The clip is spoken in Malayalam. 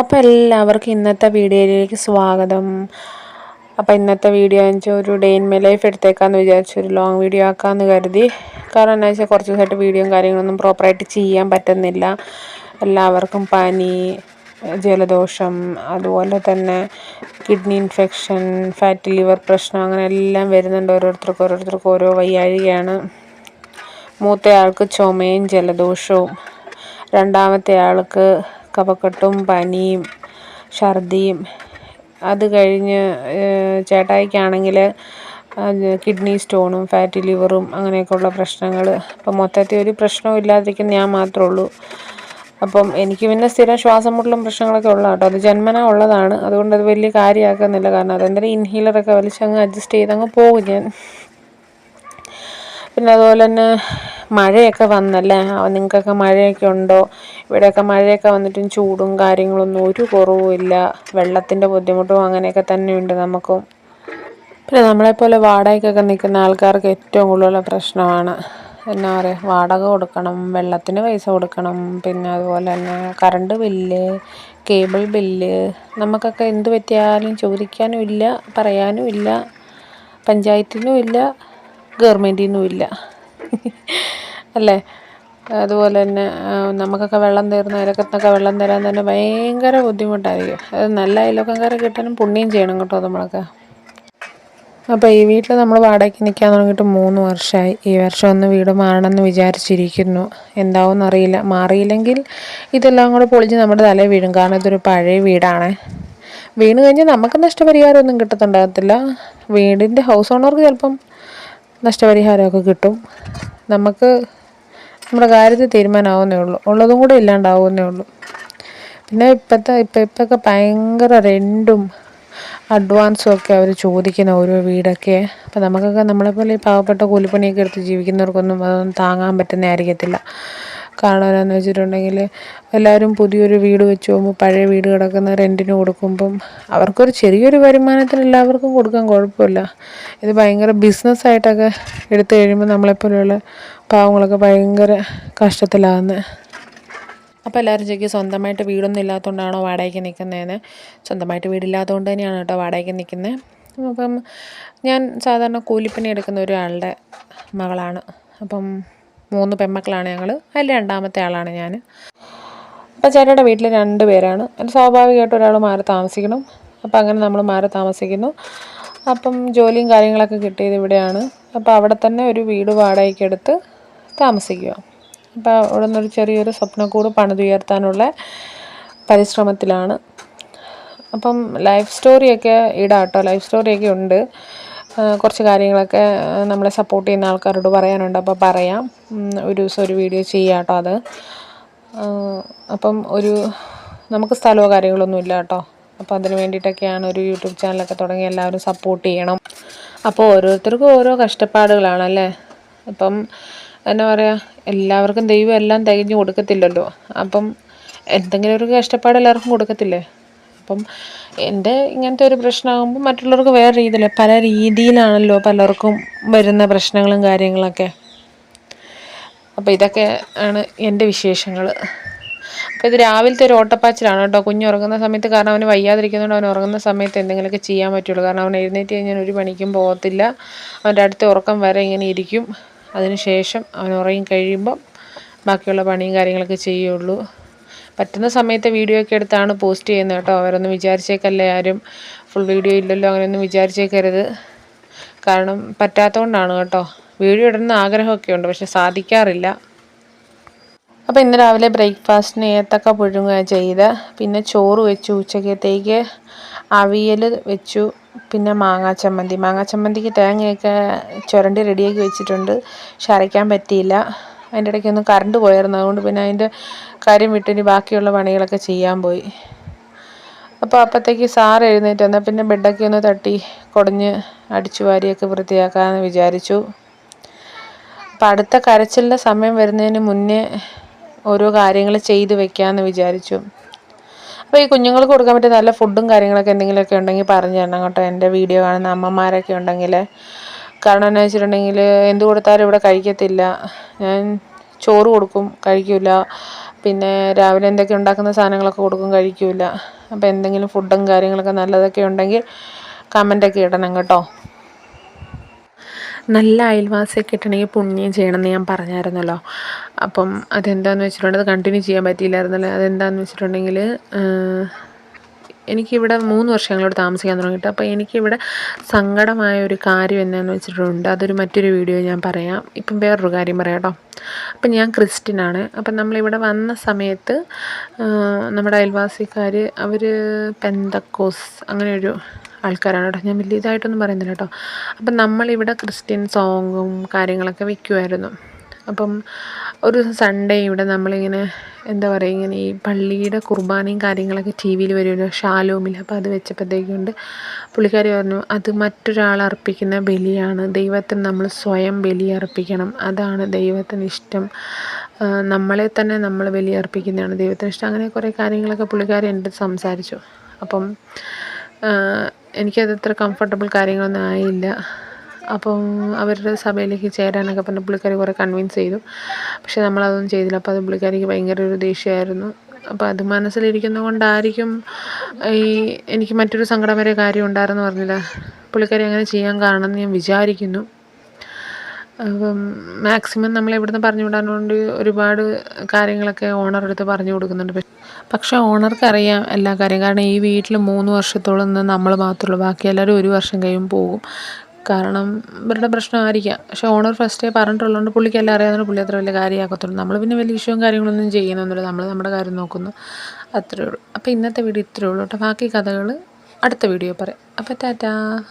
അപ്പോൾ എല്ലാവർക്കും ഇന്നത്തെ വീഡിയോയിലേക്ക് സ്വാഗതം. അപ്പോൾ ഇന്നത്തെ വീഡിയോ വെച്ചാൽ ഒരു ഡേ ഇൻ മൈ ലൈഫ് എടുത്തേക്കാന്ന് വിചാരിച്ചു ഒരു ലോങ് വീഡിയോ ആക്കാമെന്ന് കരുതി. കാരണം എന്താ വെച്ചാൽ കുറച്ച് ദിവസമായിട്ട് വീഡിയോയും കാര്യങ്ങളൊന്നും പ്രോപ്പറായിട്ട് ചെയ്യാൻ പറ്റുന്നില്ല. എല്ലാവർക്കും പനി ജലദോഷം അതുപോലെ തന്നെ കിഡ്നി ഇൻഫെക്ഷൻ ഫാറ്റ് ലിവർ പ്രശ്നം അങ്ങനെ എല്ലാം വരുന്നുണ്ട് ഓരോരുത്തർക്കും ഓരോരുത്തർക്കും ഓരോ വയ്യാഴികയാണ്. മൂത്തയാൾക്ക് ചുമയും ജലദോഷവും. രണ്ടാമത്തെ ആൾക്ക് കഫക്കെട്ടും പനിയും ഛർദിയും അത് കഴിഞ്ഞ് ചേട്ടായിക്കാണെങ്കിൽ കിഡ്നി സ്റ്റോണും ഫാറ്റി ലിവറും അങ്ങനെയൊക്കെയുള്ള പ്രശ്നങ്ങൾ അപ്പം മൊത്തത്തിൽ ഒരു പ്രശ്നവും ഇല്ലാതിരിക്കുന്ന ഞാൻ മാത്രമേ ഉള്ളൂ. അപ്പം എനിക്ക് പിന്നെ സ്ഥിരം ശ്വാസം മുട്ടലും പ്രശ്നങ്ങളൊക്കെ ഉള്ള കേട്ടോ. അത് ജന്മന ഉള്ളതാണ്. അതുകൊണ്ട് അത് വലിയ കാര്യമാക്കുന്നില്ല. കാരണം അതെന്തായാലും ഇൻഹീലറൊക്കെ വലിച്ചങ്ങ് അഡ്ജസ്റ്റ് ചെയ്തങ്ങ് പോകും ഞാൻ. പിന്നെ അതുപോലെ തന്നെ മഴയൊക്കെ വന്നല്ലേ? നിങ്ങൾക്കൊക്കെ മഴയൊക്കെ ഉണ്ടോ? ഇവിടെയൊക്കെ മഴയൊക്കെ വന്നിട്ടും ചൂടും കാര്യങ്ങളൊന്നും ഒരു കുറവുമില്ല വെള്ളത്തിന്റെ ബുദ്ധിമുട്ടും അങ്ങനെയൊക്കെ തന്നെയുണ്ട് നമുക്കും. പിന്നെ നമ്മളെപ്പോലെ വാടകയ്ക്കൊക്കെ നിൽക്കുന്ന ആൾക്കാർക്ക് ഏറ്റവും കൂടുതലുള്ള പ്രശ്നമാണ്. എന്നാ പറയുക വാടക കൊടുക്കണം വെള്ളത്തിന് പൈസ കൊടുക്കണം പിന്നെ അതുപോലെ തന്നെ കറണ്ട് ബില്ല് കേബിൾ ബില്ല് നമുക്കൊക്കെ എന്ത് പറ്റിയാലും ചോദിക്കാനും ഇല്ല പറയാനും ഇല്ല പഞ്ചായത്തിനും ഇല്ല ഗവൺമെന്റിനും ഇല്ല. അല്ലേ? അതുപോലെ തന്നെ നമുക്കൊക്കെ വെള്ളം തീർന്ന അയലക്കത്തൊക്കെ വെള്ളം തരാൻ തന്നെ ഭയങ്കര ബുദ്ധിമുട്ടായിരിക്കും. അത് നല്ല കയറി കിട്ടാനും പുണ്യം ചെയ്യണം കേട്ടോ നമ്മളൊക്കെ. അപ്പോൾ ഈ വീട്ടിൽ നമ്മൾ വാടകയ്ക്ക് നിൽക്കാൻ തുടങ്ങിയിട്ട് മൂന്ന് വർഷമായി ഈ വർഷം ഒന്ന് വീട് മാറണമെന്ന് വിചാരിച്ചിരിക്കുന്നു. എന്താവും അറിയില്ല. മാറിയില്ലെങ്കിൽ ഇതെല്ലാം കൂടെ പൊളിച്ച് നമ്മുടെ തലയിൽ വീഴും. കാരണം ഇതൊരു പഴയ വീടാണ്. വീണ് കഴിഞ്ഞാൽ നമുക്ക് നഷ്ടപരിഹാരമൊന്നും കിട്ടത്തുണ്ടാകത്തില്ല. വീടിന്റെ ഹൗസ് ഓണർക്ക് ചിലപ്പം നഷ്ടപരിഹാരമൊക്കെ കിട്ടും. നമുക്ക് നമ്മുടെ കാര്യത്തിൽ തീരുമാനമാവുന്നേ ഉള്ളൂ. ഉള്ളതും കൂടെ ഇല്ലാണ്ടാവുന്നേ ഉള്ളൂ. പിന്നെ ഇപ്പോഴത്തെ ഇപ്പം ഇപ്പോഴൊക്കെ ഭയങ്കര റെന്റും അഡ്വാൻസും ഒക്കെ അവർ ചോദിക്കുന്ന ഓരോ വീടൊക്കെ. അപ്പം നമുക്കൊക്കെ നമ്മളെപ്പോലെ ഈ പാവപ്പെട്ട കൂലിപ്പണിയൊക്കെ എടുത്ത് ജീവിക്കുന്നവർക്കൊന്നും അതൊന്നും താങ്ങാൻ പറ്റുന്നതായിരിക്കത്തില്ല. എന്നാന്ന് വെച്ചിട്ടുണ്ടെങ്കിൽ എല്ലാവരും പുതിയൊരു വീട് വെച്ച് പോകുമ്പോൾ പഴയ വീട് കിടക്കുന്ന റെന്റിന് കൊടുക്കുമ്പം അവർക്കൊരു ചെറിയൊരു വരുമാനത്തിന് എല്ലാവർക്കും കൊടുക്കാൻ കുഴപ്പമില്ല. ഇത് ഭയങ്കര ബിസിനസ്സായിട്ടൊക്കെ എടുത്തു കഴിയുമ്പോൾ നമ്മളെപ്പോലെയുള്ള പാവങ്ങളൊക്കെ ഭയങ്കര കഷ്ടത്തിലാകുന്നത് അപ്പോൾ എല്ലാവരും ചോദിക്കും സ്വന്തമായിട്ട് വീടൊന്നും ഇല്ലാത്തതുകൊണ്ടാണോ വാടകയ്ക്ക് നിൽക്കുന്നതെന്ന് സ്വന്തമായിട്ട് വീടില്ലാത്തതുകൊണ്ട് തന്നെയാണ് കേട്ടോ വാടകയ്ക്ക് നിൽക്കുന്നത് അപ്പം ഞാൻ സാധാരണ കൂലിപ്പണി എടുക്കുന്ന ഒരാളുടെ മകളാണ്. അപ്പം മൂന്ന് പെമ്മക്കളാണ് ഞങ്ങൾ അതിൽ രണ്ടാമത്തെ ആളാണ് ഞാൻ അപ്പോൾ ചേട്ടയുടെ വീട്ടിൽ രണ്ട് പേരാണ്. സ്വാഭാവികമായിട്ട് ഒരാൾ മാറി താമസിക്കണം. അപ്പോൾ അങ്ങനെ നമ്മൾ മാറി താമസിക്കുന്നു. അപ്പം ജോലിയും കാര്യങ്ങളൊക്കെ കിട്ടിയത് ഇവിടെയാണ്. അപ്പോൾ അവിടെ തന്നെ ഒരു വീട് വാടകയ്ക്ക് എടുത്ത് താമസിക്കുക അപ്പോൾ അവിടെ നിന്നൊരു ചെറിയൊരു സ്വപ്നക്കൂട് പണിതുയർത്താനുള്ള പരിശ്രമത്തിലാണ്. അപ്പം ലൈഫ് സ്റ്റോറിയൊക്കെ ഇടാം കേട്ടോ ലൈഫ് സ്റ്റോറിയൊക്കെ ഉണ്ട്. കുറച്ച് കാര്യങ്ങളൊക്കെ നമ്മളെ സപ്പോർട്ട് ചെയ്യുന്ന ആൾക്കാരോട് പറയാനുണ്ട്. അപ്പോൾ പറയാം. ഒരു ദിവസം ഒരു വീഡിയോ ചെയ്യാം കേട്ടോ അത്. അപ്പം ഒരു നമുക്ക് സ്ഥലമോ കാര്യങ്ങളൊന്നും ഇല്ല കേട്ടോ. അപ്പോൾ അതിന് വേണ്ടിയിട്ടൊക്കെയാണ് ഒരു യൂട്യൂബ് ചാനലൊക്കെ തുടങ്ങി എല്ലാവരും സപ്പോർട്ട് ചെയ്യണം. അപ്പോൾ ഓരോരുത്തർക്കും ഓരോ കഷ്ടപ്പാടുകളാണല്ലേ അപ്പം എന്നാ പറയുക എല്ലാവർക്കും ദൈവം എല്ലാം തികഞ്ഞു കൊടുക്കത്തില്ലല്ലോ. അപ്പം എന്തെങ്കിലും ഒരു കഷ്ടപ്പാട് എല്ലാവർക്കും കൊടുക്കത്തില്ലേ? അപ്പം എന്റെ ഇങ്ങനത്തെ ഒരു പ്രശ്നമാകുമ്പോൾ മറ്റുള്ളവർക്ക് വേറെ രീതിയിൽ പല രീതിയിലാണല്ലോ പലർക്കും വരുന്ന പ്രശ്നങ്ങളും കാര്യങ്ങളൊക്കെ. അപ്പോൾ ഇതൊക്കെ ആണ് എന്റെ വിശേഷങ്ങൾ. അപ്പോൾ ഇത് രാവിലത്തെ ഒരു ഓട്ടപ്പാച്ചിലാണ് കേട്ടോ. കുഞ്ഞ് ഉറങ്ങുന്ന സമയത്ത് കാരണം അവന് വയ്യാതിരിക്കുന്നതുകൊണ്ട് അവൻ ഉറങ്ങുന്ന സമയത്ത് എന്തെങ്കിലുമൊക്കെ ചെയ്യാൻ പറ്റുള്ളൂ. കാരണം അവൻ എഴുന്നേറ്റ് കഴിഞ്ഞാൽ ഒരു പണിക്കും പോകത്തില്ല. അവന്റെ അടുത്ത ഉറക്കം വരെ ഇങ്ങനെ ഇരിക്കും. അതിന് ശേഷം അവൻ ഉറങ്ങി കഴിയുമ്പം ബാക്കിയുള്ള പണിയും കാര്യങ്ങളൊക്കെ ചെയ്യുള്ളൂ. പറ്റുന്ന സമയത്ത് വീഡിയോ ഒക്കെ എടുത്താണ് പോസ്റ്റ് ചെയ്യുന്നത് കേട്ടോ. അവരൊന്നും വിചാരിച്ചേക്കല്ലേ ആരും ഫുൾ വീഡിയോ ഇല്ലല്ലോ അങ്ങനെയൊന്നും വിചാരിച്ചേക്കരുത്. കാരണം പറ്റാത്തതുകൊണ്ടാണ് കേട്ടോ. വീഡിയോ ഇടുന്ന ആഗ്രഹമൊക്കെ ഉണ്ട് പക്ഷെ സാധിക്കാറില്ല. അപ്പോൾ ഇന്ന് രാവിലെ ബ്രേക്ക്ഫാസ്റ്റിന് ഏത്തക്ക പുഴുങ്ങുക ചെയ്ത് പിന്നെ ചോറ് വെച്ചു ഉച്ചക്കത്തേക്ക് അവിയൽ വെച്ചു പിന്നെ മാങ്ങാ ചമ്മന്തി. മാങ്ങാ ചമ്മന്തിക്ക് തേങ്ങയൊക്കെ ചുരണ്ടി റെഡിയാക്കി വെച്ചിട്ടുണ്ട്. പക്ഷെ അരയ്ക്കാൻ പറ്റിയില്ല. അതിന്റെ ഇടയ്ക്കൊന്ന് കറണ്ട് പോയായിരുന്നു. അതുകൊണ്ട് പിന്നെ അതിന്റെ കാര്യം വിട്ടിനി ബാക്കിയുള്ള പണികളൊക്കെ ചെയ്യാൻ പോയി. അപ്പോൾ അപ്പോഴത്തേക്ക് സാർ എഴുന്നേറ്റ് എന്നാൽ പിന്നെ ബെഡൊക്കെ ഒന്ന് തട്ടി കുടഞ്ഞ് അടിച്ചു വാരിയൊക്കെ വൃത്തിയാക്കാമെന്ന് വിചാരിച്ചു. അപ്പം അടുത്ത കരച്ചിലിന്റെ സമയം വരുന്നതിന് മുന്നേ ഓരോ കാര്യങ്ങൾ ചെയ്തു വെക്കാമെന്ന് വിചാരിച്ചു. അപ്പോൾ ഈ കുഞ്ഞുങ്ങൾക്ക് കൊടുക്കാൻ പറ്റിയ നല്ല ഫുഡും കാര്യങ്ങളൊക്കെ എന്തെങ്കിലുമൊക്കെ ഉണ്ടെങ്കിൽ പറഞ്ഞു തരണം കേട്ടോ. എന്റെ വീഡിയോ കാണുന്ന അമ്മമാരൊക്കെ ഉണ്ടെങ്കിൽ കാരണം എന്നാ വെച്ചിട്ടുണ്ടെങ്കിൽ എന്ത് കൊടുത്താലും ഇവിടെ കഴിക്കത്തില്ല. ഞാൻ ചോറ് കൊടുക്കും കഴിക്കില്ല പിന്നെ രാവിലെ എന്തൊക്കെ ഉണ്ടാക്കുന്ന സാധനങ്ങളൊക്കെ കൊടുക്കും കഴിക്കില്ല അപ്പോൾ എന്തെങ്കിലും ഫുഡും കാര്യങ്ങളൊക്കെ നല്ലതൊക്കെ ഉണ്ടെങ്കിൽ കമന്റൊക്കെ ഇടണം കേട്ടോ. നല്ല അയൽവാസിയൊക്കെ കിട്ടണമെങ്കിൽ പുണ്യം ചെയ്യണമെന്ന് ഞാൻ പറഞ്ഞായിരുന്നല്ലോ. അപ്പം അതെന്താണെന്ന് വെച്ചിട്ടുണ്ടെങ്കിൽ അത് കണ്ടിന്യൂ ചെയ്യാൻ പറ്റിയില്ലായിരുന്നല്ലോ? അതെന്താണെന്ന് വെച്ചിട്ടുണ്ടെങ്കിൽ എനിക്കിവിടെ മൂന്ന് വർഷങ്ങളോട് താമസിക്കാൻ തുടങ്ങിയിട്ട് അപ്പോൾ എനിക്കിവിടെ സങ്കടമായ ഒരു കാര്യം എന്നാന്ന് വെച്ചിട്ടുണ്ട്. അതൊരു മറ്റൊരു വീഡിയോ ഞാൻ പറയാം. ഇപ്പം വേറൊരു കാര്യം പറയാം കേട്ടോ. അപ്പം ഞാൻ ക്രിസ്ത്യനാണ് അപ്പം നമ്മളിവിടെ വന്ന സമയത്ത് നമ്മുടെ അയൽവാസിക്കാർ അവർ പെന്തക്കോസ് അങ്ങനെ ഒരു ആൾക്കാരാണ് കേട്ടോ. ഞാൻ വലിയ ഇതായിട്ടൊന്നും പറയുന്നില്ല കേട്ടോ. അപ്പം നമ്മളിവിടെ ക്രിസ്ത്യൻ സോങ്ങും കാര്യങ്ങളൊക്കെ വെക്കുമായിരുന്നു അപ്പം ഒരു സൺഡേ ഇവിടെ നമ്മളിങ്ങനെ എന്താ പറയുക ഇങ്ങനെ ഈ പള്ളിയുടെ കുർബാനയും കാര്യങ്ങളൊക്കെ ടി വിയിൽ വരുമല്ലോ ഷാലോമിൽ അപ്പോൾ അത് വെച്ചപ്പോഴത്തേക്കുണ്ട് പുള്ളിക്കാരി പറഞ്ഞു അത് മറ്റൊരാൾ അർപ്പിക്കുന്ന ബലിയാണ്. ദൈവത്തിന് നമ്മൾ സ്വയം ബലി അർപ്പിക്കണം. അതാണ് ദൈവത്തിന് ഇഷ്ടം. നമ്മളെ തന്നെ നമ്മൾ ബലി അർപ്പിക്കുന്നതാണ് ദൈവത്തിന് ഇഷ്ടം. അങ്ങനെ കുറേ കാര്യങ്ങളൊക്കെ പുള്ളിക്കാരി എന്റെ സംസാരിച്ചു. അപ്പം എനിക്കത് അത്ര കംഫർട്ടബിൾ കാര്യങ്ങളൊന്നും ആയില്ല. അപ്പം അവരുടെ സഭയിലേക്ക് ചേരാനൊക്കെ പറഞ്ഞ് പുള്ളിക്കാരി കുറേ കൺവിൻസ് ചെയ്തു. പക്ഷേ നമ്മളതൊന്നും ചെയ്തില്ല. അപ്പോൾ അത് പുള്ളിക്കാരിക്ക് ഭയങ്കര ഒരു ദേഷ്യമായിരുന്നു. അപ്പോൾ അത് മനസ്സിലിരിക്കുന്ന കൊണ്ടായിരിക്കും ഈ എനിക്ക് മറ്റൊരു സങ്കടകര കാര്യം ഉണ്ടായിരുന്നു പറഞ്ഞില്ല. പുള്ളിക്കാരി അങ്ങനെ ചെയ്യാൻ കാണുമെന്ന് ഞാൻ വിചാരിക്കുന്നു. അപ്പം മാക്സിമം നമ്മൾ ഇവിടുന്ന് പറഞ്ഞു വിടാനുകൊണ്ട് ഒരുപാട് കാര്യങ്ങളൊക്കെ ഓണർ അടുത്ത് പറഞ്ഞു കൊടുക്കുന്നുണ്ട്. പക്ഷേ ഓണർക്ക് അറിയാം എല്ലാ കാര്യം. കാരണം ഈ വീട്ടിൽ മൂന്ന് വർഷത്തോളം നമ്മൾ മാത്രമേ ഉള്ളൂ. ബാക്കി എല്ലാവരും ഒരു വർഷം കഴിയുമ്പോൾ പോകും. കാരണം ഇവരുടെ പ്രശ്നമായിരിക്കാം. പക്ഷെ ഓണർ ഫസ്റ്റേ പറഞ്ഞിട്ടുള്ളതുകൊണ്ട് പുള്ളിക്കെല്ലാം അറിയാവുന്ന പുള്ളി അത്ര വലിയ കാര്യമാക്കത്തുള്ളൂ. നമ്മൾ പിന്നെ വലിയ വിഷയവും കാര്യങ്ങളൊന്നും ചെയ്യുന്നൊന്നുമില്ല. നമ്മൾ നമ്മുടെ കാര്യം നോക്കുന്നു. അത്രയേ ഉള്ളൂ. അപ്പോൾ ഇന്നത്തെ വീഡിയോ ഇത്രയേ ഉള്ളൂ കേട്ടോ. ബാക്കി കഥകൾ അടുത്ത വീഡിയോ പറയാം. അപ്പോൾ ടാറ്റാ.